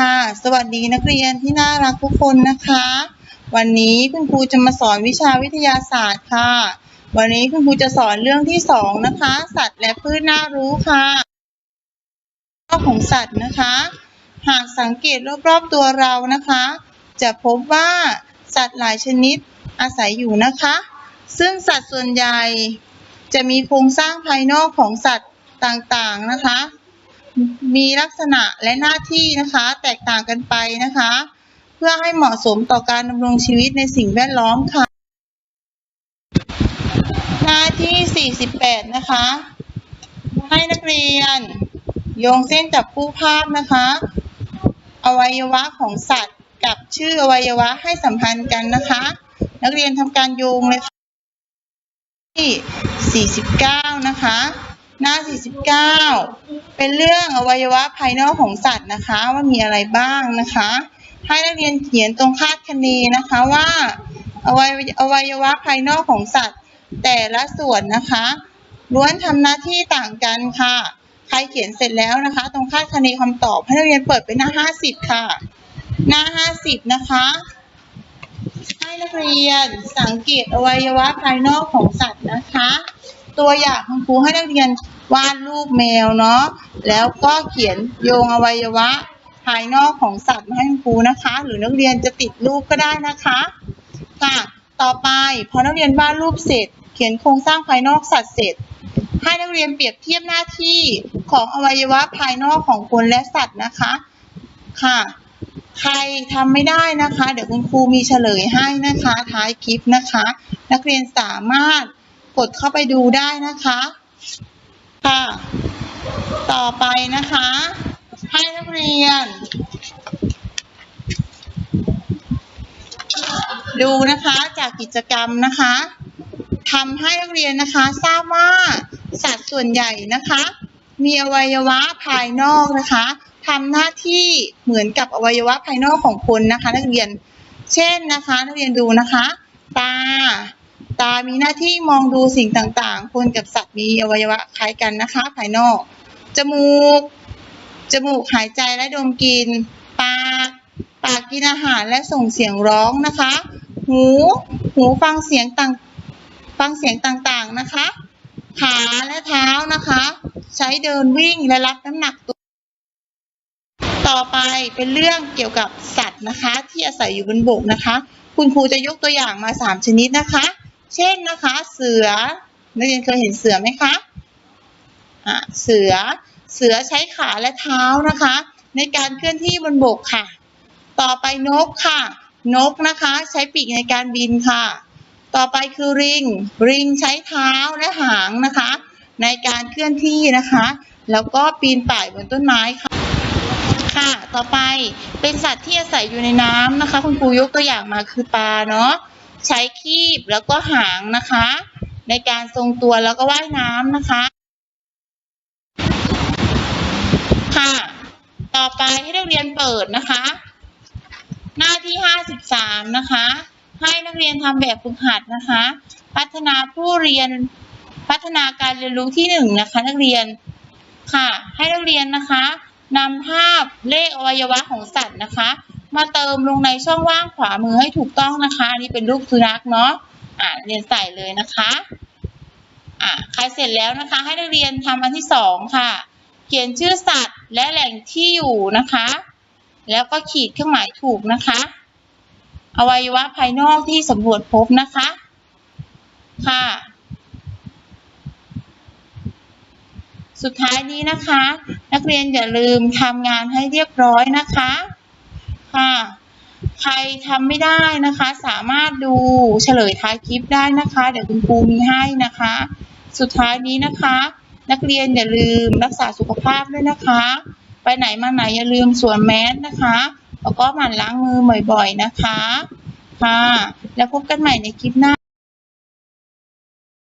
ค่ะ สวัสดีนักเรียนที่น่ารักทุกคนนะคะ วันนี้คุณครูจะมาสอนวิชาวิทยาศาสตร์ค่ะ วันนี้คุณครูจะสอนเรื่องที่สองนะคะ สัตว์และพืชน่ารู้ค่ะรอของสัตว์นะคะ หากสังเกตรอบๆตัวเรานะคะ จะพบว่าสัตว์หลายชนิดอาศัยอยู่นะคะ ซึ่งสัตว์ส่วนใหญ่จะมีโครงสร้างภายนอกของสัตว์ต่างๆนะคะ มีลักษณะและหน้าที่นะคะ แตกต่างกันไปนะคะ เพื่อให้เหมาะสมต่อการดำรงชีวิตในสิ่งแวดล้อมค่ะ หน้าที่ 48 นะคะ ให้นักเรียน โยงเส้นจับคู่ภาพนะคะ อวัยวะของสัตว์กับชื่ออวัยวะให้สัมพันธ์กันนะคะ นักเรียนทำการโยงเลยค่ะที่ 49 นะคะ หน้า 49 เป็นเรื่องอวัยวะภายนอกของสัตว์นะคะ ว่ามีอะไรบ้างนะคะ ให้นักเรียนเขียนตรงคาดคะเนนะคะว่าอวัยอวัยวะภายนอกของสัตว์ แต่ละส่วนนะคะล้วนทำหน้าที่ต่างกันค่ะ ใครเขียนเสร็จแล้วนะคะ ตรงคาดคะเนคำตอบให้นักเรียนเปิดไปหน้า 50 ค่ะ หน้า 50 นะคะให้นักเรียนสังเกตอวัยวะภายนอกของสัตว์นะคะ ตัวอย่างคุณครูให้นักเรียนวาดรูปแมวเนาะแล้วก็เขียนโยงอวัยวะ ภายนอกของสัตว์มาให้คุณครูนะคะ หรือนักเรียนจะติดรูปก็ได้นะคะค่ะต่อไปพอนักเรียนวาดรูปเสร็จ เขียนโครงสร้างภายนอกสัตว์เสร็จ ให้นักเรียนเปรียบเทียบหน้าที่ของอวัยวะภายนอกของคนและสัตว์นะคะค่ะใครทำไม่ได้นะคะ เดี๋ยวคุณครูมีเฉลยให้นะคะท้ายคลิปนะคะ นักเรียนสามารถ กดเข้าไปดูได้นะคะ ค่ะ ต่อไปนะคะ ให้นักเรียน ดูนะคะจากกิจกรรมนะคะทำให้นักเรียนนะคะ ทราบว่าสัตว์ส่วนใหญ่นะคะ มีอวัยวะภายนอกนะคะทำหน้าที่เหมือนกับอวัยวะภายนอกของคนนะคะ นักเรียน เช่นนะคะ นักเรียนดูนะคะ ตา ตามีหน้าที่มองดูสิ่งต่างๆ คนกับสัตว์มีอวัยวะคล้ายกันนะคะ ภายนอก จมูก จมูกหายใจและดมกลิ่น ปาก ปากกินอาหารและส่งเสียงร้องนะคะ หู หูฟังเสียงต่าง ฟังเสียงต่างๆนะคะ ขาและเท้านะคะ ใช้เดินวิ่งและรับน้ำหนักตัว ต่อไปเป็นเรื่องเกี่ยวกับสัตว์นะคะ ที่อาศัยอยู่บนบกนะคะ คุณครูจะยกตัวอย่างมาสามชนิดนะคะ เช่นนะคะ เสือนักเรียนเคยเห็นเสือไหมคะอะเสือเสือใช้ขาและเท้านะคะ ในการเคลื่อนที่บนบกค่ะ ต่อไปนกค่ะ นกนะคะใช้ปีกในการบินค่ะ ต่อไปคือริง ริงใช้เท้าและหางนะคะ ในการเคลื่อนที่นะคะ แล้วก็ปีนป่ายบนต้นไม้ค่ะค่ะ ต่อไปเป็นสัตว์ที่อาศัยอยู่ในน้ำนะคะ คุณครูยกตัวอย่างมาคือปลาเนาะ ใช้คีบแล้วก็หางนะคะ ในการทรงตัวแล้วก็ว่ายน้ำนะคะ ค่ะ ต่อไปให้นักเรียนเปิดนะคะ หน้าที่ 53 นะคะ ให้นักเรียนทำแบบฝึกหัดนะคะ พัฒนาผู้เรียนพัฒนาการเรียนรู้ที่หนึ่งนะคะ นักเรียนค่ะ ให้นักเรียนนะคะนำภาพเลขอวัยวะของสัตว์นะคะ มาเติมลงในช่องว่างขวามือให้ถูกต้องนะคะอันนี่เป็นรูปสุนัขเนาะอ่าเรียนใส่เลยนะคะอ่าใครเสร็จแล้วนะคะ ให้นักเรียนทำอันที่สองค่ะ เขียนชื่อสัตว์และแหล่งที่อยู่นะคะ แล้วก็ขีดเครื่องหมายถูกนะคะ อวัยวะภายนอกที่สำรวจพบนะคะค่ะสุดท้ายนี้นะคะ นักเรียนอย่าลืมทำงานให้เรียบร้อยนะคะ ค่ะ ใครทำไม่ได้นะคะ สามารถดูเฉลยท้ายคลิปได้นะคะ เดี๋ยวคุณครูมีให้นะคะ สุดท้ายนี้นะคะ นักเรียนอย่าลืมรักษาสุขภาพด้วยนะคะ ไปไหนมาไหนอย่าลืมสวมแมสนะคะ แล้วก็หมั่นล้างมือบ่อยๆนะคะ ค่ะ แล้วพบกันใหม่ในคลิปหน้า